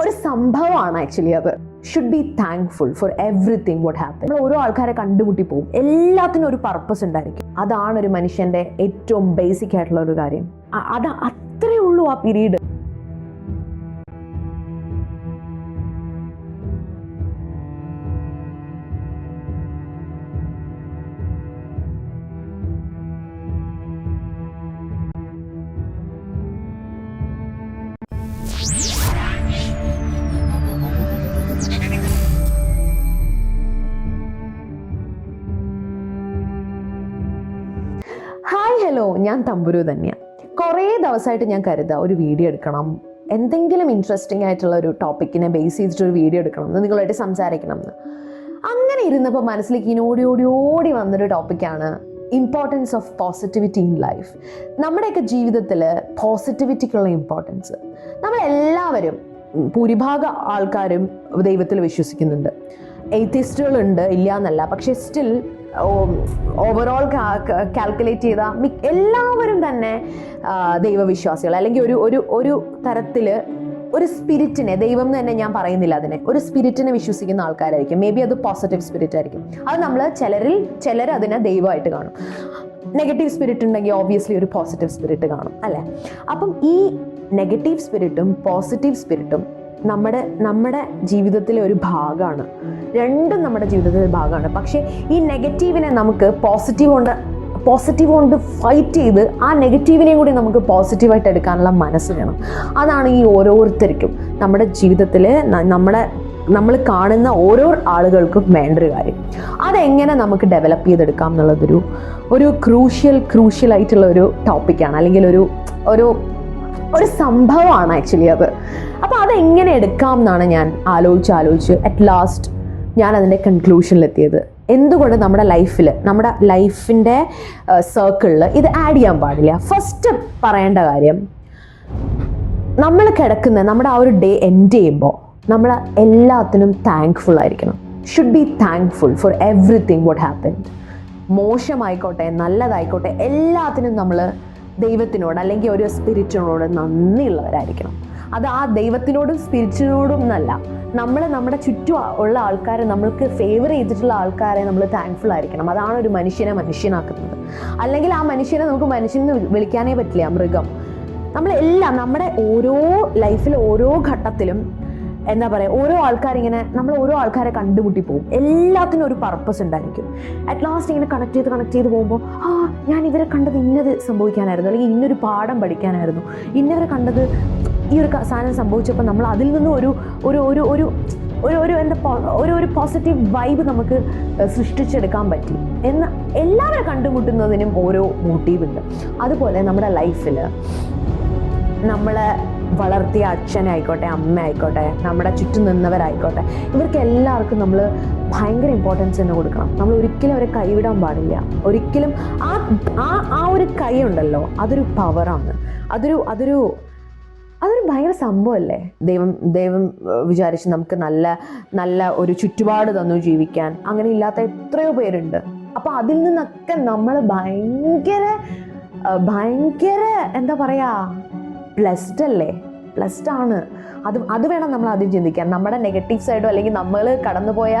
ഒരു സംഭവമാണ് ആക്ച്വലി അത്. Should be thankful for everything what happen നമ്മൾ ഓരോ ആൾക്കാരെ കണ്ടുമുട്ടി പോകും. എല്ലാത്തിനും ഒരു പർപ്പസ് ഉണ്ടായിരിക്കും. അതാണ് ഒരു മനുഷ്യന്റെ ഏറ്റവും ബേസിക് ആയിട്ടുള്ള ഒരു കാര്യം. അത് അത്രേ ഉള്ളൂ ആ പീരീഡ് ഹലോ ഞാൻ തമ്പുരു തന്നെയാണ് കുറേ ദിവസമായിട്ട് ഞാൻ കരുതാം ഒരു വീഡിയോ എടുക്കണം. എന്തെങ്കിലും ഇൻട്രസ്റ്റിംഗ് ആയിട്ടുള്ള ഒരു ടോപ്പിക്കിനെ ബേസ് ചെയ്തിട്ട് ഒരു വീഡിയോ എടുക്കണം എന്ന് നിങ്ങളായിട്ട് സംസാരിക്കണം എന്ന്. അങ്ങനെ ഇരുന്നപ്പോൾ മനസ്സിലേക്ക് ഇനോടി ഓടി ഓടി വന്നൊരു ടോപ്പിക്കാണ് importance of positivity in life നമ്മുടെയൊക്കെ ജീവിതത്തിൽ പോസിറ്റിവിറ്റിക്കുള്ള ഇമ്പോർട്ടൻസ് നമ്മളെല്ലാവരും ഭൂരിഭാഗ ആൾക്കാരും ദൈവത്തിൽ വിശ്വസിക്കുന്നുണ്ട്. എയ്ത്തിസ്റ്റുകളുണ്ട് ഇല്ല എന്നല്ല പക്ഷേ സ്റ്റിൽ ഓവറോൾ കാൽക്കുലേറ്റ് ചെയ്ത എല്ലാവരും തന്നെ ദൈവവിശ്വാസികൾ. അല്ലെങ്കിൽ ഒരു ഒരു ഒരു തരത്തിൽ ഒരു സ്പിരിറ്റിനെ ദൈവം എന്ന് തന്നെ ഞാൻ പറയുന്നില്ല അതിനെ. ഒരു സ്പിരിറ്റിനെ വിശ്വസിക്കുന്ന ആൾക്കാരായിരിക്കും. മേ ബി അത് പോസിറ്റീവ് സ്പിരിറ്റ് ആയിരിക്കും. അത് നമ്മൾ ചിലരിൽ ചിലർ അതിനെ ദൈവമായിട്ട് കാണും. നെഗറ്റീവ് സ്പിരിറ്റ് ഉണ്ടെങ്കിൽ ഓബിയസ്ലി ഒരു പോസിറ്റീവ് സ്പിരിറ്റ് കാണും അല്ലേ? അപ്പം ഈ നെഗറ്റീവ് സ്പിരിറ്റും പോസിറ്റീവ് സ്പിരിറ്റും നമ്മുടെ നമ്മുടെ ജീവിതത്തിലെ ഒരു ഭാഗമാണ് രണ്ടും നമ്മുടെ ജീവിതത്തിൽ ഭാഗമാണ്. പക്ഷേ ഈ നെഗറ്റീവിനെ നമുക്ക് പോസിറ്റീവ് കൊണ്ട് പോസിറ്റീവ് കൊണ്ട് ഫൈറ്റ് ചെയ്ത് ആ നെഗറ്റീവിനെയും കൂടി നമുക്ക് പോസിറ്റീവായിട്ട് എടുക്കാനുള്ള മനസ്സ് വേണം. അതാണ് ഈ ഓരോരുത്തർക്കും നമ്മുടെ ജീവിതത്തിൽ നമ്മുടെ നമ്മൾ കാണുന്ന ഓരോ ആളുകൾക്കും വേണ്ട ഒരു കാര്യം. അതെങ്ങനെ നമുക്ക് ഡെവലപ്പ് ചെയ്തെടുക്കാം എന്നുള്ളതൊരു ഒരു ക്രൂഷ്യൽ ക്രൂഷ്യൽ ആയിട്ടുള്ള ഒരു ടോപ്പിക്കാണ് അല്ലെങ്കിൽ ഒരു ഒരു ഒരു സംഭവമാണ് ആക്ച്വലി അത്. അപ്പോൾ അതെങ്ങനെ എടുക്കാം എന്നാണ് ഞാൻ ആലോചിച്ച് ആലോചിച്ച് അറ്റ് ലാസ്റ്റ് ഞാൻ അതിന്റെ കൺക്ലൂഷനിലെത്തിയത് എന്തുകൊണ്ട് നമ്മുടെ ലൈഫിൽ നമ്മുടെ ലൈഫിന്റെ സർക്കിളിൽ ഇത് ആഡ് ചെയ്യാൻ പാടില്ല? ഫസ്റ്റ് പറയേണ്ട കാര്യം നമ്മൾ കിടക്കുന്ന നമ്മുടെ ആ ഒരു ഡേ എൻഡ് ചെയ്യുമ്പോൾ നമ്മൾ എല്ലാത്തിനും താങ്ക്ഫുൾ ആയിരിക്കണം. Should be thankful for everything what happen മോശമായിക്കോട്ടെ നല്ലതായിക്കോട്ടെ എല്ലാത്തിനും നമ്മൾ ദൈവത്തിനോട് അല്ലെങ്കിൽ ഒരു സ്പിരിറ്റിനോട് നന്ദിയുള്ളവരായിരിക്കണം. അത് ആ ദൈവത്തിനോടും സ്പിരിറ്റിനോടും എന്നല്ല നമ്മൾ നമ്മുടെ ചുറ്റും ഉള്ള ആൾക്കാരെ നമ്മൾക്ക് ഫേവർ ചെയ്തിട്ടുള്ള ആൾക്കാരെ നമ്മൾ താങ്ക്ഫുൾ ആയിരിക്കണം. അതാണ് ഒരു മനുഷ്യനെ മനുഷ്യനാക്കുന്നത്. അല്ലെങ്കിൽ ആ മനുഷ്യനെ നമുക്ക് മനുഷ്യനെ വിളിക്കാനേ പറ്റില്ല മൃഗം. നമ്മളെല്ലാം നമ്മുടെ ഓരോ ലൈഫിലെ ഓരോ ഘട്ടത്തിലും എന്താ പറയുക ഓരോ ആൾക്കാരിങ്ങനെ നമ്മൾ ഓരോ ആൾക്കാരെ കണ്ടുമുട്ടി പോകും. എല്ലാത്തിനും ഒരു പർപ്പസ് ഉണ്ടായിരിക്കും. അറ്റ് ലാസ്റ്റ് ഇങ്ങനെ കണക്ട് ചെയ്ത് കണക്ട് ചെയ്ത് പോകുമ്പോൾ ആ ഞാൻ ഇവരെ കണ്ടത് ഇന്നത് സംഭവിക്കാനായിരുന്നു. അല്ലെങ്കിൽ ഇന്നൊരു പാഠം പഠിക്കാനായിരുന്നു. ഇന്നവരെ കണ്ടത് ഈ ഒരു സാധനം സംഭവിച്ചപ്പോൾ നമ്മൾ അതിൽ നിന്ന് ഒരു ഒരു ഒരു ഒരു ഒരു ഒരു എന്താ ഒരു ഒരു പോസിറ്റീവ് വൈബ് നമുക്ക് സൃഷ്ടിച്ചെടുക്കാൻ പറ്റി. എന്ന എല്ലാവരെ കണ്ടുമുട്ടുന്നതിനും ഓരോ മോട്ടീവ് ഉണ്ട്. അതുപോലെ നമ്മുടെ ലൈഫിൽ നമ്മളെ വളർത്തിയ അച്ഛനായിക്കോട്ടെ അമ്മ ആയിക്കോട്ടെ നമ്മുടെ ചുറ്റും നിന്നവരായിക്കോട്ടെ ഇവർക്ക് എല്ലാവർക്കും നമ്മൾ ഭയങ്കര ഇമ്പോർട്ടൻസ് തന്നെ കൊടുക്കണം. നമ്മൾ ഒരിക്കലും അവരെ കൈവിടാൻ പാടില്ല. ഒരിക്കലും ആ ആ ഒരു കൈ ഉണ്ടല്ലോ അതൊരു പവറാണ് അതൊരു അതൊരു അതൊരു ഭയങ്കര സംഭവമല്ലേ ദൈവം ദൈവം വിചാരിച്ച് നമുക്ക് നല്ല നല്ല ഒരു ചുറ്റുപാട് തന്നു ജീവിക്കാൻ. അങ്ങനെ ഇല്ലാത്ത എത്രയോ പേരുണ്ട്. അപ്പോൾ അതിൽ നിന്നൊക്കെ നമ്മൾ ഭയങ്കര ഭയങ്കര എന്താ പറയാ ബ്ലെസ്ഡ് അല്ലേ? ബ്ലെസ്ഡ് ആണ്. അത് അത് വേണം നമ്മൾ ആദ്യം ചിന്തിക്കാൻ. നമ്മുടെ നെഗറ്റീവ് സൈഡോ അല്ലെങ്കിൽ നമ്മൾ കടന്നുപോയ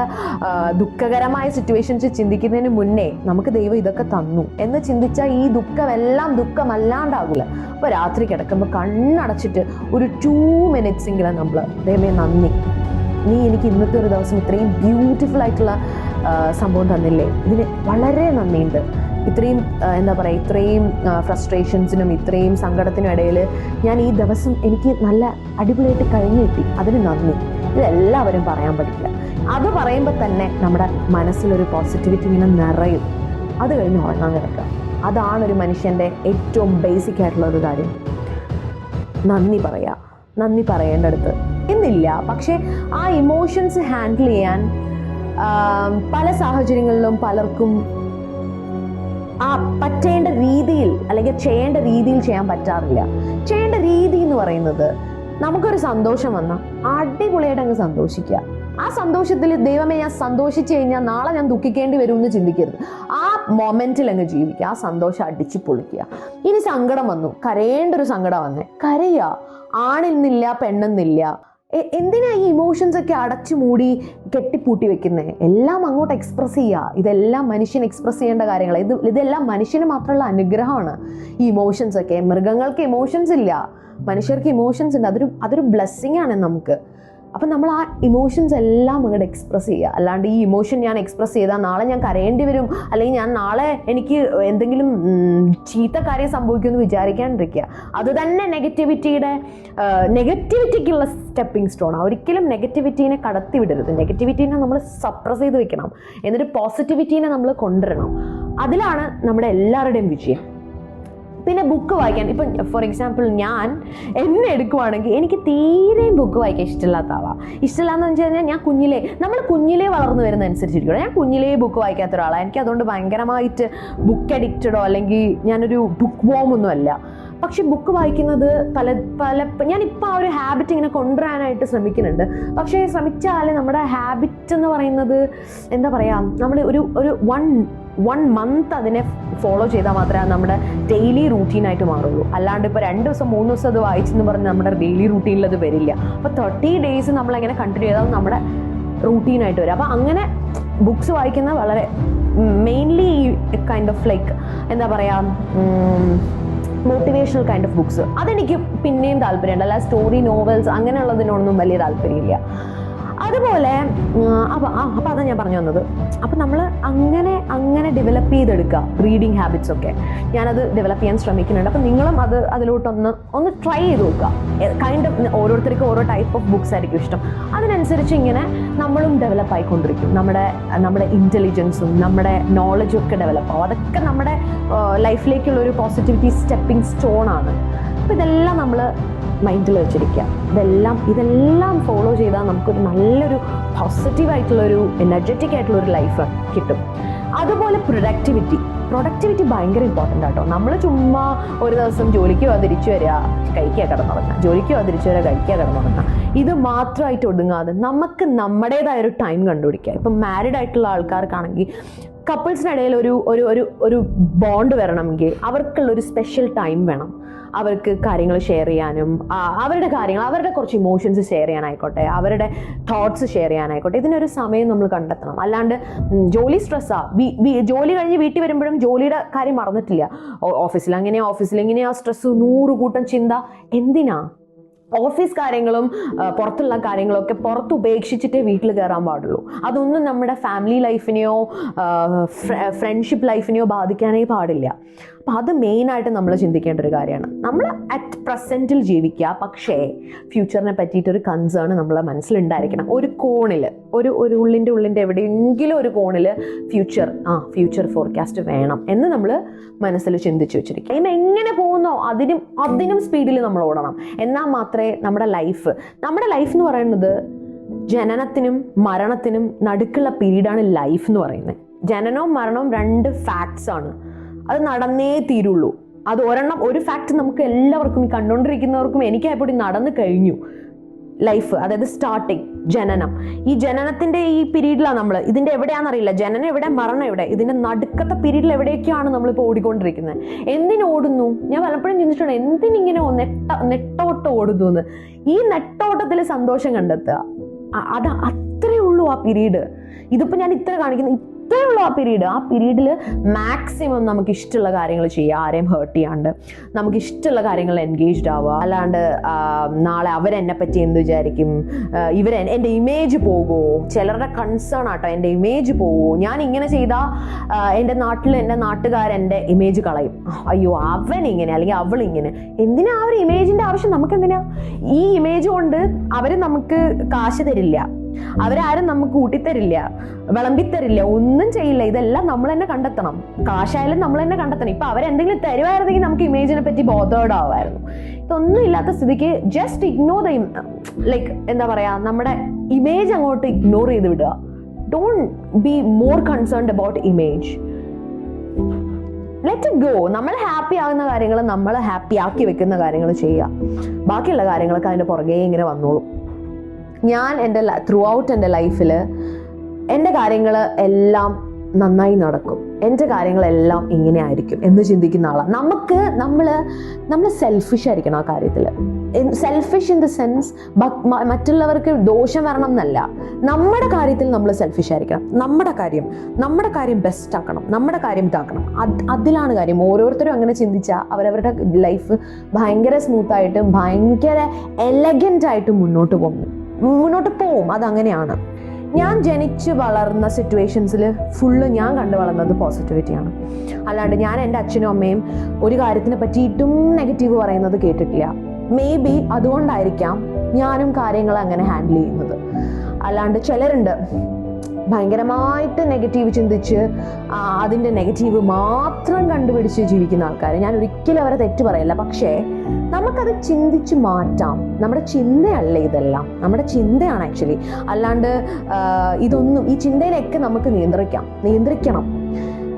ദുഃഖകരമായ സിറ്റുവേഷൻസ് ചിന്തിക്കുന്നതിന് മുന്നേ നമുക്ക് ദൈവം ഇതൊക്കെ തന്നു എന്ന് ചിന്തിച്ചാൽ ഈ ദുഃഖമെല്ലാം ദുഃഖമല്ലാണ്ടാകില്ല അപ്പോൾ രാത്രി കിടക്കുമ്പോൾ കണ്ണടച്ചിട്ട് ഒരു ടൂ മിനിറ്റ്സ് എങ്കിലും നമ്മൾ ദൈവമേ നന്ദി. നീ എനിക്ക് ഇന്നത്തെ ഒരു ദിവസം ഇത്രയും ബ്യൂട്ടിഫുൾ ആയിട്ടുള്ള സംഭവം തന്നില്ലേ? ഇതിന് വളരെ നന്ദിയുണ്ട്. ഇത്രയും എന്താ പറയുക ഇത്രയും ഫ്രസ്ട്രേഷൻസിനും ഇത്രയും സങ്കടത്തിനും ഇടയിൽ ഞാൻ ഈ ദിവസം എനിക്ക് നല്ല അടിപൊളിയായിട്ട് കഴിഞ്ഞു കിട്ടി. അതിന് നന്ദി. ഇതെല്ലാവരും പറയാൻ പറ്റില്ല അത് പറയുമ്പോൾ തന്നെ നമ്മുടെ മനസ്സിലൊരു പോസിറ്റിവിറ്റി ഇങ്ങനെ നിറയും. അത് കഴിഞ്ഞ് ഉറങ്ങാൻ കിടക്കുക. അതാണ് ഒരു മനുഷ്യന്റെ ഏറ്റവും ബേസിക് ആയിട്ടുള്ള ഒരു കാര്യം. നന്ദി പറയാ. നന്ദി പറയേണ്ടടുത്ത്. എന്നില്ല പക്ഷേ ആ ഇമോഷൻസ് ഹാൻഡിൽ ചെയ്യാൻ പല സാഹചര്യങ്ങളിലും പലർക്കും ആ പറ്റേണ്ട രീതിയിൽ അല്ലെങ്കിൽ ചെയ്യേണ്ട രീതിയിൽ ചെയ്യാൻ പറ്റാറില്ല. ചെയ്യേണ്ട രീതി എന്ന് പറയുന്നത് നമുക്കൊരു സന്തോഷം വന്നാൽ അടിപൊളിയായിട്ട് അങ്ങ് സന്തോഷിക്കുക. ആ സന്തോഷത്തിൽ ദൈവമേ ഞാൻ സന്തോഷിച്ചു കഴിഞ്ഞാൽ നാളെ ഞാൻ ദുഃഖിക്കേണ്ടി വരും എന്ന് ചിന്തിക്കരുത്. ആ മൊമെന്റിൽ അങ്ങ് ജീവിക്കുക. ആ സന്തോഷം അടിച്ചു പൊളിക്കുക. ഇനി സങ്കടം വന്നു. കരയേണ്ട ഒരു സങ്കടം വന്നേ. കരയുക ആണെന്നില്ല പെണ്ണെന്നില്ല. എന്തിനാ ഈ ഇമോഷൻസ് ഒക്കെ അടച്ചു മൂടി കെട്ടിപ്പൂട്ടി വെക്കുന്നത് എല്ലാം അങ്ങോട്ട് എക്സ്പ്രസ് ചെയ്യുക ഇതെല്ലാം മനുഷ്യൻ എക്സ്പ്രസ് ചെയ്യേണ്ട കാര്യങ്ങൾ ഇത് ഇതെല്ലാം മനുഷ്യന് മാത്രമുള്ള അനുഗ്രഹമാണ്. ഈ ഇമോഷൻസ് ഒക്കെ. മൃഗങ്ങൾക്ക് ഇമോഷൻസ് ഇല്ല. മനുഷ്യർക്ക് ഇമോഷൻസ് ഉണ്ട് അതൊരു അതൊരു ബ്ലെസ്സിങ് ആണ് നമുക്ക്. അപ്പം നമ്മൾ ആ ഇമോഷൻസ് എല്ലാം അങ്ങോട്ട് എക്സ്പ്രസ് ചെയ്യുക. അല്ലാണ്ട് ഈ ഇമോഷൻ ഞാൻ എക്സ്പ്രസ് ചെയ്താൽ നാളെ ഞാൻ കരയേണ്ടി വരും. അല്ലെങ്കിൽ ഞാൻ നാളെ എനിക്ക് എന്തെങ്കിലും ചീത്ത കാര്യം സംഭവിക്കുമെന്ന് വിചാരിക്കാണ്ടിരിക്കുക. അത് തന്നെ നെഗറ്റിവിറ്റിയുടെ നെഗറ്റിവിറ്റിക്കുള്ള സ്റ്റെപ്പിംഗ് സ്റ്റോൺ ഒരിക്കലും നെഗറ്റിവിറ്റീനെ കടത്തി വിടരുത്. നെഗറ്റിവിറ്റീനെ നമ്മൾ സപ്രസ് ചെയ്ത് വെക്കണം. എന്നിട്ട് പോസിറ്റിവിറ്റീനെ നമ്മൾ കൊണ്ടുവരണം. അതിലാണ് നമ്മുടെ എല്ലാവരുടെയും വിജയം. പിന്നെ ബുക്ക് വായിക്കാൻ. ഇപ്പം ഫോർ എക്സാമ്പിൾ ഞാൻ എന്നെ എടുക്കുവാണെങ്കിൽ എനിക്ക് തീരെയും ബുക്ക് വായിക്കാൻ ഇഷ്ടമില്ലാത്ത ആളാണ് ഇഷ്ടമില്ലാന്ന് വെച്ച് കഴിഞ്ഞാൽ ഞാൻ കുഞ്ഞിലേ നമ്മൾ കുഞ്ഞിലേ വളർന്നു വരുന്ന ഞാൻ കുഞ്ഞിലേ ബുക്ക് വായിക്കാത്ത ഒരാളാണ് എനിക്ക് അതുകൊണ്ട് ഭയങ്കരമായിട്ട് ബുക്ക് അഡിക്റ്റഡോ അല്ലെങ്കിൽ ഞാനൊരു ബുക്ക് വോമൊന്നും അല്ല. പക്ഷെ ബുക്ക് വായിക്കുന്നത് പല പല ഞാനിപ്പോൾ ആ ഒരു ഹാബിറ്റ് ഇങ്ങനെ കൊണ്ടുവരാനായിട്ട് ശ്രമിക്കുന്നുണ്ട്. പക്ഷേ ശ്രമിച്ചാൽ നമ്മുടെ ഹാബിറ്റ് എന്ന് പറയുന്നത് എന്താ പറയുക നമ്മൾ ഒരു ഒരു വൺ വൺ മന്ത് അതിനെ ഫോളോ ചെയ്താൽ മാത്രമേ നമ്മുടെ ഡെയിലി റൂട്ടീനായിട്ട് മാറുള്ളൂ. അല്ലാണ്ട് ഇപ്പോൾ രണ്ട് ദിവസം മൂന്ന് ദിവസം അത് വായിച്ചെന്ന് പറഞ്ഞ് നമ്മുടെ ഡെയിലി റൂട്ടീനിൽ അത് വരില്ല. അപ്പോൾ തേർട്ടി ഡേയ്സ് നമ്മളെങ്ങനെ കണ്ടിന്യൂ ചെയ്താൽ നമ്മുടെ റൂട്ടീനായിട്ട് വരും. അപ്പോൾ അങ്ങനെ ബുക്സ് വായിക്കുന്ന വളരെ മെയിൻലി ഈ കൈൻഡ് ഓഫ് ലൈക്ക് എന്താ പറയുക മോട്ടിവേഷണൽ കൈൻഡ് ഓഫ് ബുക്സ് അതെനിക്ക് പിന്നെയും താല്പര്യമുണ്ട്. അല്ല സ്റ്റോറി നോവൽസ് അങ്ങനെയുള്ളതിനോടൊന്നും വലിയ താല്പര്യമില്ല. അതുപോലെ അപ്പം അപ്പം ഞാൻ പറഞ്ഞു വന്നത്. അപ്പം നമ്മൾ അങ്ങനെ അങ്ങനെ ഡെവലപ്പ് ചെയ്തെടുക്കുക റീഡിങ് ഹാബിറ്റ്സ് ഒക്കെ. ഞാനത് ഡെവലപ്പ് ചെയ്യാൻ ശ്രമിക്കുന്നുണ്ട്. അപ്പം നിങ്ങളും അത് അതിലോട്ടൊന്ന് ഒന്ന് ട്രൈ ചെയ്ത് നോക്കുക. കൈൻഡ് ഓഫ് ഓരോരുത്തർക്കും ഓരോ ടൈപ്പ് ഓഫ് ബുക്സ് ആയിരിക്കും ഇഷ്ടം. അതിനനുസരിച്ച് ഇങ്ങനെ നമ്മളും ഡെവലപ്പ് ആയിക്കൊണ്ടിരിക്കും. നമ്മുടെ നമ്മുടെ ഇന്റലിജൻസും നമ്മുടെ നോളജും ഒക്കെ ഡെവലപ്പ് ആവും. അതൊക്കെ നമ്മുടെ ലൈഫിലേക്കുള്ള ഒരു പോസിറ്റിവിറ്റി സ്റ്റെപ്പിംഗ് സ്റ്റോൺ ആണ്. അപ്പോൾ ഇതെല്ലാം നമ്മൾ മൈൻഡിൽ വെച്ചിരിക്കുക ഇതെല്ലാം ഇതെല്ലാം ഫോളോ ചെയ്താൽ നമുക്കൊരു നല്ലൊരു പോസിറ്റീവ് ആയിട്ടുള്ള ഒരു എനർജറ്റിക് ആയിട്ടുള്ള ഒരു ലൈഫ് കിട്ടും. അതുപോലെ പ്രൊഡക്ടിവിറ്റി പ്രൊഡക്ടിവിറ്റി ഭയങ്കര ഇമ്പോർട്ടന്റ് ആട്ടോ. നമ്മൾ ചുമ്മാ ഒരു ദിവസം ജോലിക്ക് തിരിച്ചു വരിക കഴിക്കുക കിടന്നുറങ്ങുക. ജോലിക്ക് തിരിച്ചു വരിക കഴിക്കുക കിടന്നുറങ്ങുക. ഇത് മാത്രമായിട്ട് ഒതുങ്ങാതെ നമുക്ക് നമ്മുടേതായ ഒരു ടൈം കണ്ടുപിടിക്കുക. ഇപ്പം മാരിഡ് ആയിട്ടുള്ള ആൾക്കാർക്കാണെങ്കിൽ കപ്പിൾസിനിടയിൽ ഒരു ഒരു ഒരു ഒരു ബോണ്ട് വരണമെങ്കിൽ അവർക്കുള്ള ഒരു സ്പെഷ്യൽ ടൈം വേണം. അവർക്ക് കാര്യങ്ങൾ ഷെയർ ചെയ്യാനും അവരുടെ കാര്യങ്ങൾ അവരുടെ കുറച്ച് ഇമോഷൻസ് ഷെയർ ചെയ്യാനായിക്കോട്ടെ അവരുടെ തോട്ട്സ് ഷെയർ ചെയ്യാനായിക്കോട്ടെ ഇതിനൊരു സമയം നമ്മൾ കണ്ടെത്തണം. അല്ലാണ്ട് ജോലി സ്ട്രെസ്സാ ജോലി കഴിഞ്ഞ് വീട്ടിൽ വരുമ്പോഴും ജോലിയുടെ കാര്യം മറന്നിട്ടില്ല. ഓഫീസിൽ അങ്ങനെ ഓഫീസിൽ എങ്ങനെയാ സ്ട്രെസ് നൂറ് കൂട്ടം ചിന്ത. എന്തിനാ? ഓഫീസ് കാര്യങ്ങളും പുറത്തുള്ള കാര്യങ്ങളൊക്കെ പുറത്ത് ഉപേക്ഷിച്ചിട്ടേ വീട്ടിൽ കയറാൻ പാടുള്ളൂ. അതൊന്നും നമ്മുടെ ഫാമിലി ലൈഫിനെയോ ഫ്രണ്ട്ഷിപ്പ് ലൈഫിനെയോ ബാധിക്കാനേ പാടില്ല. അപ്പം അത് മെയിനായിട്ട് നമ്മൾ ചിന്തിക്കേണ്ട ഒരു കാര്യമാണ്. നമ്മൾ അറ്റ് പ്രസന്റിൽ ജീവിക്കുക. പക്ഷേ ഫ്യൂച്ചറിനെ പറ്റിയിട്ടൊരു കൺസേൺ നമ്മളെ മനസ്സിലുണ്ടായിരിക്കണം. ഒരു കോണിൽ ഒരു ഒരു ഉള്ളിന്റെ ഉള്ളിന്റെ എവിടെയെങ്കിലും ഒരു കോണിൽ ഫ്യൂച്ചർ ആ ഫ്യൂച്ചർ ഫോർകാസ്റ്റ് വേണം എന്ന് നമ്മൾ മനസ്സിൽ ചിന്തിച്ചു വെച്ചിരിക്കുക. അതിന് എങ്ങനെ പോകുന്നോ അതിനും അതിനും സ്പീഡിൽ നമ്മൾ ഓടണം. എന്നാൽ മാത്രമേ നമ്മുടെ ലൈഫ് നമ്മുടെ ലൈഫ് എന്ന് പറയുന്നത് ജനനത്തിനും മരണത്തിനും നടുക്കുള്ള പീരീഡാണ് ലൈഫ് എന്ന് പറയുന്നത്. ജനനവും മരണവും രണ്ട് ഫാക്ട്സ് ആണ്. അത് നടന്നേ തീരുള്ളൂ. അത് ഒരെണ്ണം ഒരു ഫാക്ട് നമുക്ക് എല്ലാവർക്കും കണ്ടുകൊണ്ടിരിക്കുന്നവർക്കും എനിക്കായപ്പോൾ നടന്നു കഴിഞ്ഞു. ലൈഫ് അതായത് സ്റ്റാർട്ടിങ് ജനനം. ഈ ജനനത്തിന്റെ ഈ പീരീഡിലാണ് നമ്മൾ ഇതിന്റെ എവിടെയാണെന്നറിയില്ല. ജനനം എവിടെ മരണം എവിടെ? ഇതിന്റെ നടുക്കത്തെ പീരീഡിൽ എവിടെയൊക്കെയാണ് നമ്മളിപ്പോൾ ഓടിക്കൊണ്ടിരിക്കുന്നത്? എന്തിനോടുന്നു ഞാൻ പലപ്പോഴും ചിന്തിച്ചിട്ടുണ്ട് എന്തിനിങ്ങനെ നെട്ട നെട്ടോട്ടം ഓടുന്നു എന്ന്. ഈ നെട്ടോട്ടത്തിൽ സന്തോഷം കണ്ടെത്തുക. അത് അത്രയേ ഉള്ളൂ ആ പീരീഡ് ഇതിപ്പോൾ ഞാൻ ഇത്ര കാണിക്കുന്നു. ഇത്രേ ഉള്ളൂ ആ പീരീഡ് ആ പീരീഡിൽ മാക്സിമം നമുക്ക് ഇഷ്ടമുള്ള കാര്യങ്ങൾ ചെയ്യുക. ആരെയും ഹേർട്ട് ചെയ്യാണ്ട്. നമുക്ക് ഇഷ്ടമുള്ള കാര്യങ്ങൾ എൻഗേജ്ഡ് ആവുക. അല്ലാണ്ട് നാളെ അവരെന്നെ പറ്റി എന്ത് വിചാരിക്കും? ഇവർ എന്റെ ഇമേജ് പോകുമോ ചിലരുടെ കൺസേൺ ആട്ടോ. എന്റെ ഇമേജ് പോകുമോ ഞാൻ ഇങ്ങനെ ചെയ്താൽ എന്റെ നാട്ടിൽ എന്റെ നാട്ടുകാരെന്റെ ഇമേജ് കളയും. അയ്യോ അവൻ ഇങ്ങനെ അല്ലെങ്കിൽ അവൾ ഇങ്ങനെ. എന്തിനാ ആ ഒരു ഇമേജിന്റെ ആവശ്യം? നമുക്ക് എന്തിനാ ഈ ഇമേജ് കൊണ്ട് അവർ നമുക്ക് കാശ് തരില്ല. അവരാരും നമുക്ക് കൂട്ടിത്തരില്ല വിളമ്പിത്തരില്ല ഒന്നും ചെയ്യില്ല. ഇതെല്ലാം നമ്മൾ തന്നെ കണ്ടെത്തണം. കാശായാലും നമ്മൾ തന്നെ കണ്ടെത്തണം. ഇപ്പൊ അവരെന്തെങ്കിലും തരുമായിരുന്നെങ്കിൽ നമുക്ക് ഇമേജിനെ പറ്റി ബോധോടാവായിരുന്നു. ഇതൊന്നും ഇല്ലാത്ത സ്ഥിതിക്ക് ജസ്റ്റ് ഇഗ്നോർ ദ ലൈക്ക് എന്താ പറയാ നമ്മുടെ ഇമേജ് അങ്ങോട്ട് ഇഗ്നോർ ചെയ്ത് വിടുക. Don't be more concerned about image let go നമ്മൾ ഹാപ്പി ആകുന്ന കാര്യങ്ങൾ നമ്മൾ ഹാപ്പി ആക്കി വെക്കുന്ന കാര്യങ്ങൾ ചെയ്യുക. ബാക്കിയുള്ള കാര്യങ്ങളൊക്കെ അതിന്റെ പുറകെ ഇങ്ങനെ വന്നോളും. ഞാൻ എന്റെ ത്രൂ ഔട്ട് എന്റെ ലൈഫിൽ എന്റെ കാര്യങ്ങൾ എല്ലാം നന്നായി നടക്കും. എന്റെ കാര്യങ്ങളെല്ലാം ഇങ്ങനെ ആയിരിക്കും എന്ന് ചിന്തിക്കുന്ന ആളാണ് നമുക്ക് നമ്മൾ നമ്മൾ സെൽഫിഷ് ആയിരിക്കണം ആ കാര്യത്തിൽ സെൽഫിഷ് ഇൻ ദ സെൻസ് മറ്റുള്ളവർക്ക് ദോഷം വരണം എന്നല്ല. നമ്മുടെ കാര്യത്തിൽ നമ്മൾ സെൽഫിഷ് ആയിരിക്കണം. നമ്മുടെ കാര്യം നമ്മുടെ കാര്യം ബെസ്റ്റ് ആക്കണം. നമ്മുടെ കാര്യം ഇതാക്കണം. അത് അതിലാണ് കാര്യം. ഓരോരുത്തരും അങ്ങനെ ചിന്തിച്ചാൽ അവരവരുടെ ലൈഫ് ഭയങ്കര സ്മൂത്തായിട്ട് ഭയങ്കര എലഗന്റ് ആയിട്ട് മുന്നോട്ട് പോകും മുന്നോട്ട് പോവും. അതങ്ങനെയാണ്. ഞാൻ ജനിച്ച് വളർന്ന സിറ്റുവേഷൻസിൽ ഫുള്ള് ഞാൻ കണ്ടു വളർന്നത് പോസിറ്റിവിറ്റിയാണ് അല്ലാണ്ട് ഞാൻ എന്റെ അച്ഛനും അമ്മയും ഒരു കാര്യത്തിനെ പറ്റിയിട്ടും നെഗറ്റീവ് പറയുന്നത് കേട്ടിട്ടില്ല. മേ ബി അതുകൊണ്ടായിരിക്കാം ഞാനും കാര്യങ്ങൾ അങ്ങനെ ഹാൻഡിൽ ചെയ്യുന്നത്. അല്ലാണ്ട് ചിലരുണ്ട് ഭയങ്കരമായിട്ട് നെഗറ്റീവ് ചിന്തിച്ച് അതിന്റെ നെഗറ്റീവ് മാത്രം കണ്ടുപിടിച്ച് ജീവിക്കുന്ന ആൾക്കാർ ഞാൻ ഒരിക്കലും അവരെ തെറ്റ് പറയില്ല. പക്ഷേ നമുക്കത് ചിന്തിച്ച് മാറ്റാം. നമ്മുടെ ചിന്തയല്ല ഇതെല്ലാം. നമ്മുടെ ചിന്തയാണ് ആക്ച്വലി അല്ലാണ്ട് ഇതൊന്നും ഈ ചിന്തയിലൊക്കെ നമുക്ക് നിയന്ത്രിക്കാം. നിയന്ത്രിക്കണം.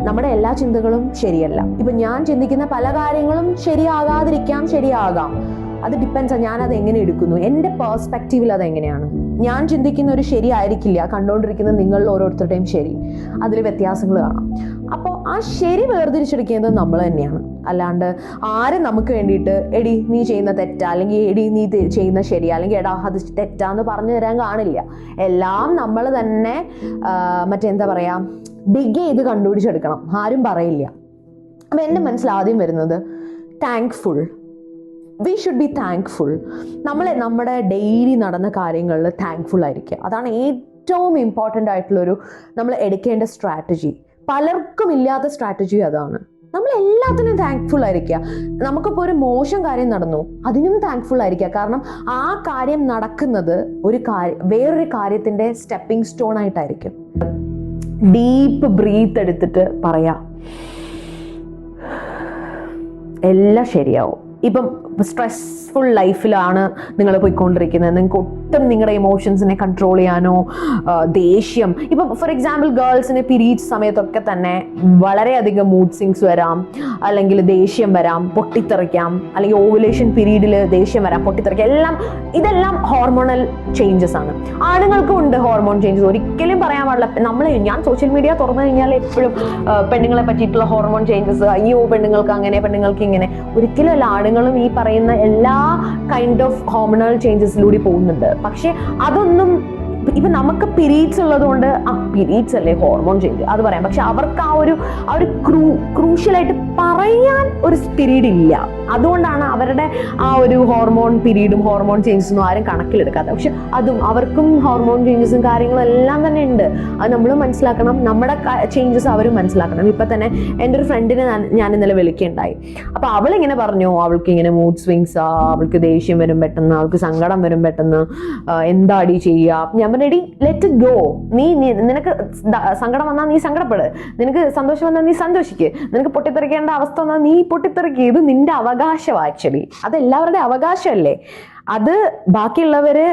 നമ്മുടെ എല്ലാ ചിന്തകളും ശരിയല്ല. ഇപ്പം ഞാൻ ചിന്തിക്കുന്ന പല കാര്യങ്ങളും ശരിയാകാതിരിക്കാം ശരിയാകാം. അത് ഡിപ്പെൻസ് ഞാൻ അത് എങ്ങനെ എടുക്കുന്നു? എന്റെ പേഴ്സ്പെക്റ്റീവിൽ അത് എങ്ങനെയാണ്? ഞാൻ ചിന്തിക്കുന്ന ഒരു ശരിയായിരിക്കില്ല കണ്ടുകൊണ്ടിരിക്കുന്ന നിങ്ങളിൽ ഓരോരുത്തരുടെയും ശരി. അതിൽ വ്യത്യാസങ്ങൾ കാണാം. അപ്പോൾ ആ ശരി വേർതിരിച്ചെടുക്കുന്നത് നമ്മൾ തന്നെയാണ്. അല്ലാണ്ട് ആരും നമുക്ക് വേണ്ടിയിട്ട് എടി നീ ചെയ്യുന്ന തെറ്റാ അല്ലെങ്കിൽ എടി നീ ചെയ്യുന്ന ശരി അല്ലെങ്കിൽ എടാ അത് തെറ്റാന്ന് പറഞ്ഞു തരാൻ കാണില്ല. എല്ലാം നമ്മൾ തന്നെ മറ്റെന്താ പറയുക ഡിഗ് ചെയ്ത് കണ്ടുപിടിച്ചെടുക്കണം. ആരും പറയില്ല. അപ്പം എന്റെ മനസ്സിൽ ആദ്യം വരുന്നത് thankful we should be thankful നമ്മൾ നമ്മുടെ ഡെയിലി നടന്ന കാര്യങ്ങളിൽ താങ്ക്ഫുൾ ആയിരിക്കുക. അതാണ് ഏറ്റവും ഇമ്പോർട്ടന്റ് ആയിട്ടുള്ളൊരു നമ്മൾ എടുക്കേണ്ട സ്ട്രാറ്റജി പലർക്കും ഇല്ലാത്ത സ്ട്രാറ്റജി അതാണ്. നമ്മൾ എല്ലാത്തിനും താങ്ക്ഫുൾ ആയിരിക്കുക. നമുക്കിപ്പോൾ ഒരു മോശം കാര്യം നടന്നു. അതിനും താങ്ക്ഫുൾ ആയിരിക്കുക. കാരണം ആ കാര്യം നടക്കുന്നത് ഒരു കാര്യം വേറൊരു കാര്യത്തിന്റെ സ്റ്റെപ്പിംഗ് സ്റ്റോൺ ആയിട്ടായിരിക്കും. ഡീപ്പ് ബ്രീത്ത് എടുത്തിട്ട് പറയാം. എല്ലാം ശരിയാവും. ഇപ്പം സ്ട്രെസ്ഫുൾ ലൈഫിലാണ് നിങ്ങൾ പോയിക്കൊണ്ടിരിക്കുന്നത്. നിങ്ങൾക്ക് ഒട്ടും നിങ്ങളുടെ ഇമോഷൻസിനെ കൺട്രോൾ ചെയ്യാനോ ദേഷ്യം. ഇപ്പം ഫോർ എക്സാമ്പിൾ ഗേൾസിനെ പിരീഡ് സമയത്തൊക്കെ തന്നെ വളരെയധികം മൂഡ് സിങ്സ് വരാം. അല്ലെങ്കിൽ ദേഷ്യം വരാം പൊട്ടിത്തെറിക്കാം. അല്ലെങ്കിൽ ഓവുലേഷൻ പീരീഡിൽ ദേഷ്യം വരാം പൊട്ടിത്തെറിക്കാം. എല്ലാം ഇതെല്ലാം ഹോർമോണൽ ചേഞ്ചസ് ആണ്. ആണുങ്ങൾക്കും ഉണ്ട് ഹോർമോൺ ചേഞ്ചസ് ഒരിക്കലും പറയാൻ പാടില്ല. നമ്മൾ ഞാൻ സോഷ്യൽ മീഡിയ തുറന്നു കഴിഞ്ഞാൽ എപ്പോഴും പെണ്ണുങ്ങളെ പറ്റിയിട്ടുള്ള ഹോർമോൺ ചേഞ്ചസ് അയ്യോ പെണ്ണുങ്ങൾക്ക് അങ്ങനെ പെണ്ണുങ്ങൾക്ക് ഇങ്ങനെ. ഒരിക്കലും അല്ല ആണുങ്ങളും ഈ പറയുന്ന എല്ലാ കൈൻഡ് ഓഫ് ഹോർമോണൽ ചേഞ്ചസിലൂടെ പോകുന്നുണ്ട്. പക്ഷെ അതൊന്നും ഇപ്പൊ നമുക്ക് പിരീഡ്സ് ഉള്ളതുകൊണ്ട് ആ പിരീഡ്സ് അല്ലേ ഹോർമോൺ ചേഞ്ച് അത് പറയാം. പക്ഷെ അവർക്ക് ആ ഒരു ആ ഒരു ക്രൂ ക്രൂഷ്യലായിട്ട് പറയാൻ ഒരു പിരീഡ് ഇല്ല. അതുകൊണ്ടാണ് അവരുടെ ആ ഒരു ഹോർമോൺ പിരീഡും ഹോർമോൺ ചേഞ്ചസും ആരും കണക്കിലെടുക്കാത്തത്. പക്ഷെ അതും അവർക്കും ഹോർമോൺ ചേഞ്ചസും കാര്യങ്ങളും എല്ലാം തന്നെ ഉണ്ട്. അത് നമ്മൾ മനസ്സിലാക്കണം. നമ്മുടെ ചേഞ്ചസ് അവരും മനസ്സിലാക്കണം. ഇപ്പം തന്നെ എന്റെ ഒരു ഫ്രണ്ടിനെ ഞാൻ ഇന്നലെ വിളിക്കുകയുണ്ടായി. അപ്പോൾ അവളിങ്ങനെ പറഞ്ഞു അവൾക്ക് ഇങ്ങനെ മൂഡ് സ്വിങ്സ് അവൾക്ക് ദേഷ്യം വരും പെട്ടെന്ന് അവൾക്ക് സങ്കടം വരും പെട്ടെന്ന് എന്താടി ചെയ്യുക ഞാൻ പറഞ്ഞു ലെറ്റ് ഗോ നീ നിനക്ക് സങ്കടം വന്നാൽ നീ സങ്കടപ്പെട്. നിനക്ക് സന്തോഷം വന്നാൽ നീ സന്തോഷിക്ക്. നിനക്ക് പൊട്ടിത്തെറിക്കേണ്ട അവസ്ഥ വന്നാൽ നീ പൊട്ടിത്തെറിക്കുക ഇത് നിന്റെ അവകാശം ആക്ച്വലി അത് എല്ലാവരുടെ അവകാശമല്ലേ? അത് ബാക്കിയുള്ളവര്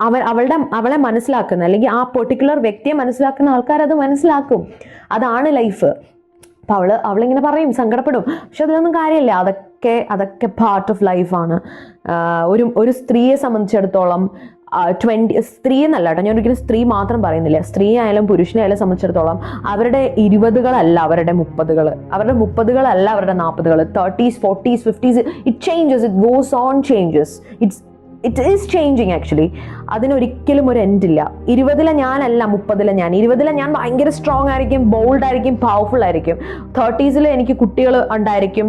അവ അവളുടെ അവളെ മനസ്സിലാക്കുന്ന അല്ലെങ്കിൽ ആ പെർട്ടിക്കുലർ വ്യക്തിയെ മനസ്സിലാക്കുന്ന ആൾക്കാർ അത് മനസ്സിലാക്കും. അതാണ് ലൈഫ് അപ്പൊ അവൾ അവളിങ്ങനെ പറയും സങ്കടപ്പെടും. പക്ഷെ അതിലൊന്നും കാര്യമില്ല. അതൊക്കെ അതൊക്കെ പാർട്ട് ഓഫ് ലൈഫാണ് ഒരു ഒരു സ്ത്രീയെ സംബന്ധിച്ചിടത്തോളം ട്വന്റി സ്ത്രീ എന്നല്ല കേട്ടോ ഞാൻ ഒരിക്കലും സ്ത്രീ മാത്രം പറയുന്നില്ല. സ്ത്രീ ആയാലും പുരുഷനെ ആയാലും സംബന്ധിച്ചിടത്തോളം അവരുടെ ഇരുപതുകളല്ല അവരുടെ മുപ്പതുകൾ അവരുടെ മുപ്പതുകളല്ല അവരുടെ നാൽപ്പതുകൾ thirties forties fifties it changes it goes on changes it's it is changing actually അതിനൊരിക്കലും ഒരു എൻഡില്ല ഇരുപതിലെ ഞാനല്ല മുപ്പതിലെ ഞാൻ. ഇരുപതിലെ ഞാൻ ഭയങ്കര സ്ട്രോങ് ആയിരിക്കും ബോൾഡ് ആയിരിക്കും പവർഫുൾ ആയിരിക്കും. തേർട്ടീസിൽ എനിക്ക് കുട്ടികൾ ഉണ്ടായിരിക്കും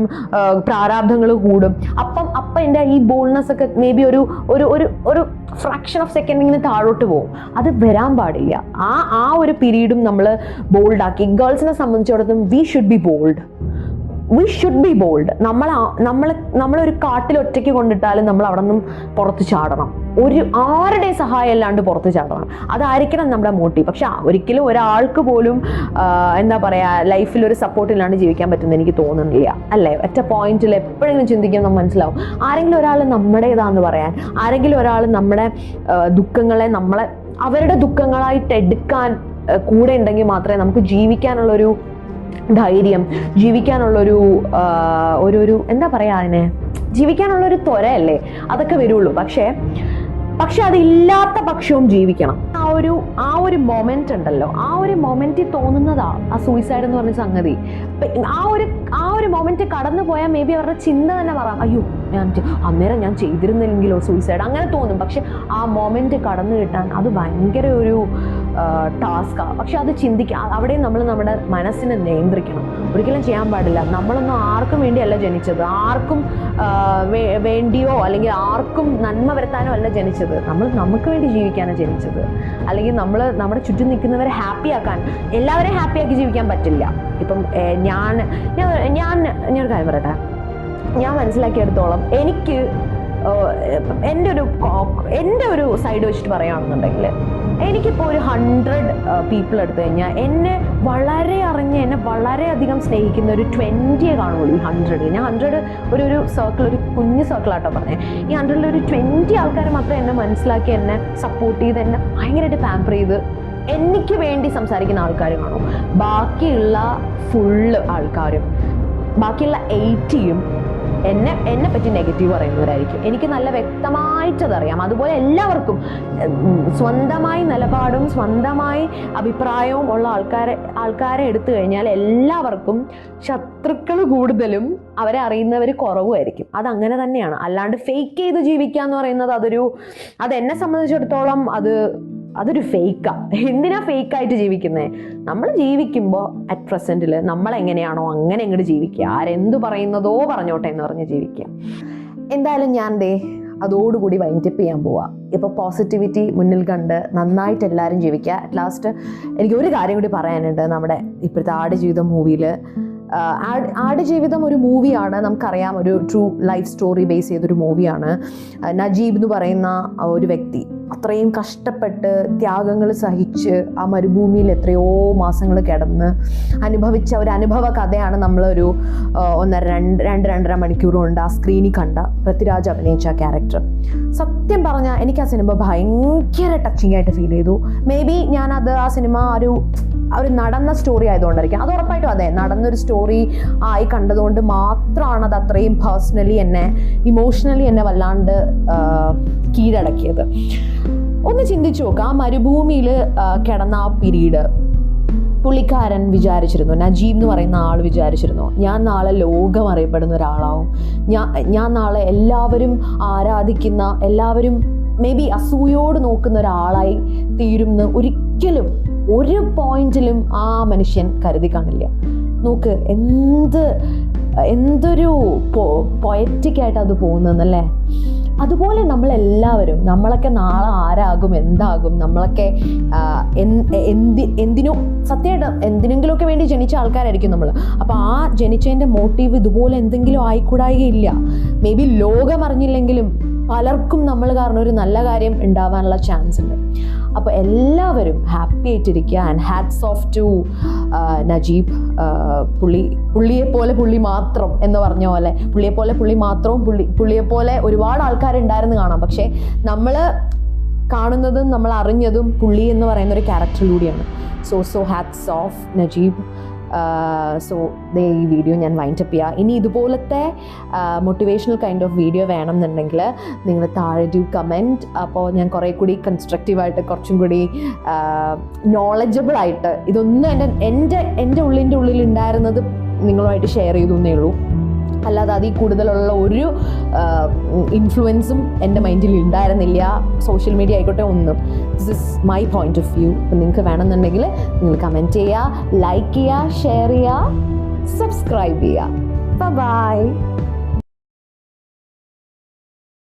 പ്രാരാബ്ധങ്ങൾ കൂടും. അപ്പം അപ്പം എന്റെ ഈ ബോൾഡ്നെസ് ഒക്കെ മേ ബി ഒരു ഒരു ഒരു ഒരു ഫ്രാക്ഷൻ ഓഫ് സെക്കൻഡ് ഇങ്ങനെ താഴോട്ട് പോകും. അത് വരാൻ പാടില്ല. ആ ആ ഒരു പീരീഡും നമ്മൾ ബോൾഡാക്കി ഗേൾസിനെ സംബന്ധിച്ചിടത്തോളം we should be bold we should be bold നമ്മൾ നമ്മൾ നമ്മളൊരു കാട്ടിൽ ഒറ്റയ്ക്ക് കൊണ്ടിട്ടാലും നമ്മൾ അവിടെ നിന്നും പുറത്ത് ചാടണം. ഒരു ആരുടെ സഹായം അല്ലാണ്ട് പുറത്ത് ചാടണം. അതായിരിക്കണം നമ്മുടെ മോട്ടീവ് പക്ഷെ ഒരിക്കലും ഒരാൾക്ക് പോലും എന്താ പറയുക ലൈഫിൽ ഒരു സപ്പോർട്ട് ഇല്ലാണ്ട് ജീവിക്കാൻ പറ്റുമെന്ന് എനിക്ക് തോന്നുന്നില്ല. അല്ലേ? ഒറ്റ പോയിന്റിൽ എപ്പോഴെങ്കിലും ചിന്തിക്കാൻ മനസ്സിലാവും. ആരെങ്കിലും ഒരാൾ നമ്മുടേതാന്ന് പറയാൻ ആരെങ്കിലും ഒരാൾ നമ്മുടെ ദുഃഖങ്ങളെ നമ്മളെ അവരുടെ ദുഃഖങ്ങളായിട്ട് എടുക്കാൻ കൂടെ ഉണ്ടെങ്കിൽ മാത്രമേ നമുക്ക് ജീവിക്കാനുള്ളൊരു ധൈര്യം ജീവിക്കാനുള്ളൊരു ഒരു ഒരു എന്താ പറയാ അതിനെ? ജീവിക്കാനുള്ളൊരു ത്വരയല്ലേ? അതൊക്കെ വരുള്ളൂ. പക്ഷേ പക്ഷെ അതില്ലാത്ത പക്ഷവും ജീവിക്കണം. ആ ഒരു ആ ഒരു മൊമെന്റ് ഉണ്ടല്ലോ. ആ ഒരു മൊമെന്റിൽ തോന്നുന്നതാ ആ സൂയിസൈഡ് എന്ന് പറഞ്ഞ സംഗതി. ആ ഒരു ആ ഒരു മൊമെന്റ് കടന്നു പോയാൽ മേ ബി അവരുടെ ചിന്ത തന്നെ പറയാം അയ്യോ ഞാൻ അന്നേരം ഞാൻ ചെയ്തിരുന്നില്ലെങ്കിലോ സൂയിസൈഡ് അങ്ങനെ തോന്നും. പക്ഷെ ആ മൊമെന്റ് കടന്നു കിട്ടാൻ അത് ഭയങ്കര ഒരു ടാസ്കാണ് പക്ഷെ അത് ചിന്തിക്കുക അവിടെ നമ്മൾ നമ്മുടെ മനസ്സിനെ നിയന്ത്രിക്കണം. ഒരിക്കലും ചെയ്യാൻ പാടില്ല. നമ്മളൊന്നും ആർക്കും വേണ്ടിയല്ല ജനിച്ചത്. ആർക്കും വേണ്ടിയോ അല്ലെങ്കിൽ ആർക്കും നന്മ വരുത്താനോ അല്ല ജനിച്ചത്. നമ്മൾ നമുക്ക് വേണ്ടി ജീവിക്കാനാണ് ജനിച്ചത്. അല്ലെങ്കിൽ നമ്മൾ നമ്മുടെ ചുറ്റും നിൽക്കുന്നവരെ ഹാപ്പി ആക്കാൻ എല്ലാവരെയും ഹാപ്പി ആക്കി ജീവിക്കാൻ പറ്റില്ല. ഇപ്പം ഞാൻ ഞാൻ ഞാൻ ഞാനൊരു കാര്യം പറയട്ടെ. ഞാൻ മനസ്സിലാക്കിയെടുത്തോളം എനിക്ക് എന്റെ ഒരു എന്റെ ഒരു സൈഡ് വെച്ചിട്ട് പറയുകയാണെന്നുണ്ടെങ്കിൽ എനിക്കിപ്പോൾ ഒരു ഹൺഡ്രഡ് പീപ്പിൾ എടുത്തു കഴിഞ്ഞാൽ എന്നെ വളരെ അറിഞ്ഞ് എന്നെ വളരെയധികം സ്നേഹിക്കുന്ന ഒരു ട്വന്റിയെ കാണുള്ളൂ ഈ ഹൺഡ്രഡ് ഞാൻ ഹൺഡ്രഡ് ഒരു ഒരു സർക്കിൾ ഒരു കുഞ്ഞു സർക്കിളാട്ടോ പറഞ്ഞത് ഈ ഹൺഡ്രഡിൽ ഒരു ട്വന്റി ആൾക്കാർ മാത്രം എന്നെ മനസ്സിലാക്കി എന്നെ സപ്പോർട്ട് ചെയ്ത് എന്നെ ഭയങ്കരമായിട്ട് പാമ്പർ ചെയ്ത് എനിക്ക് വേണ്ടി സംസാരിക്കുന്ന ആൾക്കാർ കാണും. ബാക്കിയുള്ള ഫുള്ള് ആൾക്കാരും ബാക്കിയുള്ള എയ്റ്റിയും എന്നെ എന്നെ പറ്റി നെഗറ്റീവ് പറയുന്നവരായിരിക്കും. എനിക്ക് നല്ല വ്യക്തമായിട്ടതറിയാം. അതുപോലെ എല്ലാവർക്കും സ്വന്തമായി നിലപാടും സ്വന്തമായി അഭിപ്രായവും ഉള്ള ആൾക്കാരെ ആൾക്കാരെ എടുത്തു കഴിഞ്ഞാൽ എല്ലാവർക്കും ശത്രുക്കൾ കൂടുതലും അവരെ അറിയുന്നവർ കുറവുമായിരിക്കും. അതങ്ങനെ തന്നെയാണ്. അല്ലാണ്ട് ഫേക്ക് ചെയ്ത് ജീവിക്കുക എന്ന് പറയുന്നത് അതൊരു അത് എന്നെ സംബന്ധിച്ചിടത്തോളം അത് അതൊരു ഫേക്കാ എന്തിനാ ഫേക്കായിട്ട് ജീവിക്കുന്നത് നമ്മൾ ജീവിക്കുമ്പോൾ അറ്റ് പ്രസന്റിൽ നമ്മൾ എങ്ങനെയാണോ അങ്ങനെ ഇങ്ങോട്ട് ജീവിക്കുക. ആരെന്തു പറയുന്നതോ പറഞ്ഞോട്ടെ എന്ന് പറഞ്ഞ് ജീവിക്കുക. എന്തായാലും ഞാൻ ദേ അതോടുകൂടി വൈൻഡപ്പ് ചെയ്യാൻ പോവാ. ഇപ്പോൾ പോസിറ്റിവിറ്റി മുന്നിൽ കണ്ട് നന്നായിട്ട് എല്ലാവരും ജീവിക്കുക. അറ്റ് ലാസ്റ്റ് എനിക്ക് ഒരു കാര്യം കൂടി പറയാനുണ്ട്. നമ്മുടെ ഇപ്പോഴത്തെ ആടുജീവിതം മൂവിയിൽ ആടുജീവിതം ഒരു മൂവിയാണ് നമുക്കറിയാം ഒരു ട്രൂ ലൈഫ് സ്റ്റോറി ബേസ് ചെയ്തൊരു മൂവിയാണ് നജീബ് എന്ന് പറയുന്ന ഒരു വ്യക്തി. അത്രയും കഷ്ടപ്പെട്ട് ത്യാഗങ്ങൾ സഹിച്ച് ആ മരുഭൂമിയിൽ എത്രയോ മാസങ്ങൾ കിടന്ന് അനുഭവിച്ച ഒരു അനുഭവ കഥയാണ് നമ്മളൊരു ഒന്നര രണ്ട് രണ്ട് രണ്ടര മണിക്കൂർ കൊണ്ട് ആ സ്ക്രീനിൽ കണ്ട പൃഥ്വിരാജ് അഭിനയിച്ച ക്യാരക്ടർ സത്യം പറഞ്ഞാൽ എനിക്ക് ആ സിനിമ ഭയങ്കര ടച്ചിങ് ആയിട്ട് ഫീൽ ചെയ്തു. മേ ബി ഞാനത് ആ സിനിമ ഒരു ഒരു നടന്ന സ്റ്റോറി ആയതുകൊണ്ടായിരിക്കും. അത് ഉറപ്പായിട്ടും അതെ നടന്നൊരു സ്റ്റോറി ആയി കണ്ടതുകൊണ്ട് മാത്രമാണ് അത് അത്രയും പേഴ്സണലി എന്നെ ഇമോഷണലി എന്നെ വല്ലാണ്ട് കീഴടക്കിയത്. ഒന്ന് ചിന്തിച്ചു നോക്കുക ആ മരുഭൂമിയിൽ കിടന്ന ആ പിരീഡ് പുള്ളിക്കാരൻ വിചാരിച്ചിരുന്നു. നജീബ് എന്ന് പറയുന്ന ആൾ വിചാരിച്ചിരുന്നു. ഞാൻ നാളെ ലോകം അറിയപ്പെടുന്ന ഒരാളാവും. ഞാൻ ഞാൻ നാളെ എല്ലാവരും ആരാധിക്കുന്ന എല്ലാവരും മേ ബി അസൂയോട് നോക്കുന്ന ഒരാളായി തീരുമെന്ന് ഒരിക്കലും ഒരു പോയിന്റിലും ആ മനുഷ്യൻ കരുതി കാണില്ല. നോക്ക് എന്ത് എന്തൊരു പൊയറ്റിക്കായിട്ട് അത് പോകുന്നതെന്നല്ലേ അതുപോലെ നമ്മളെല്ലാവരും നമ്മളൊക്കെ നാളെ ആരാകും എന്താകും നമ്മളൊക്കെ എന്തി എന്തിനോ സത്യമായിട്ട് എന്തിനെങ്കിലുമൊക്കെ വേണ്ടി ജനിച്ച ആൾക്കാരായിരിക്കും നമ്മൾ അപ്പോൾ ആ ജനിച്ചതിന്റെ മോട്ടീവ് ഇതുപോലെ എന്തെങ്കിലും ആയിക്കൂടായികയില്ല. മേ ബി ലോകം അറിഞ്ഞില്ലെങ്കിലും പലർക്കും നമ്മൾ കാരണം ഒരു നല്ല കാര്യം ഉണ്ടാവാനുള്ള ചാൻസ് ഉണ്ട്. അപ്പോൾ എല്ലാവരും ഹാപ്പി ആയിട്ടിരിക്കുക. And hats off to Najeeb പുള്ളി പുള്ളിയെപ്പോലെ പുള്ളി മാത്രം എന്ന് പറഞ്ഞ പോലെ പുള്ളിയെപ്പോലെ പുള്ളി മാത്രവും പുള്ളി പുള്ളിയെപ്പോലെ ഒരുപാട് ആൾക്കാരുണ്ടായിരുന്നു കാണാം. പക്ഷേ നമ്മൾ കാണുന്നതും നമ്മൾ അറിഞ്ഞതും പുള്ളി എന്ന് പറയുന്ന ഒരു ക്യാരക്ടറിലൂടെയാണ് so so hats off Najeeb. So ദേ ഈ വീഡിയോ ഞാൻ വൈൻഡപ്പ് ചെയ്യുക ഇനി ഇതുപോലത്തെ മോട്ടിവേഷണൽ കൈൻഡ് ഓഫ് വീഡിയോ വേണം എന്നുണ്ടെങ്കിൽ നിങ്ങൾ താഴെ ഡ്യൂ കമന്റ് അപ്പോൾ ഞാൻ കുറേ കൂടി കൺസ്ട്രക്റ്റീവായിട്ട് കുറച്ചും കൂടി നോളജബിൾ ആയിട്ട് ഇതൊന്നും എന്റെ എന്റെ എന്റെ ഉള്ളിന്റെ ഉള്ളിൽ ഉണ്ടായിരുന്നത് നിങ്ങളുമായിട്ട് ഷെയർ ചെയ്തു എന്നേ ഉള്ളൂ. അല്ലാതെ അതിൽ കൂടുതലുള്ള ഒരു ഇൻഫ്ലുവൻസും എന്റെ മൈൻഡിൽ ഉണ്ടായിരുന്നില്ല. സോഷ്യൽ മീഡിയ ആയിക്കോട്ടെ ഒന്നും. This is my point of view നിങ്ങൾക്ക് വേണമെന്നുണ്ടെങ്കിൽ നിങ്ങൾ കമന്റ് ചെയ്യുക ലൈക്ക് ചെയ്യുക ഷെയർ ചെയ്യുക സബ്സ്ക്രൈബ് ചെയ്യുക. ബൈ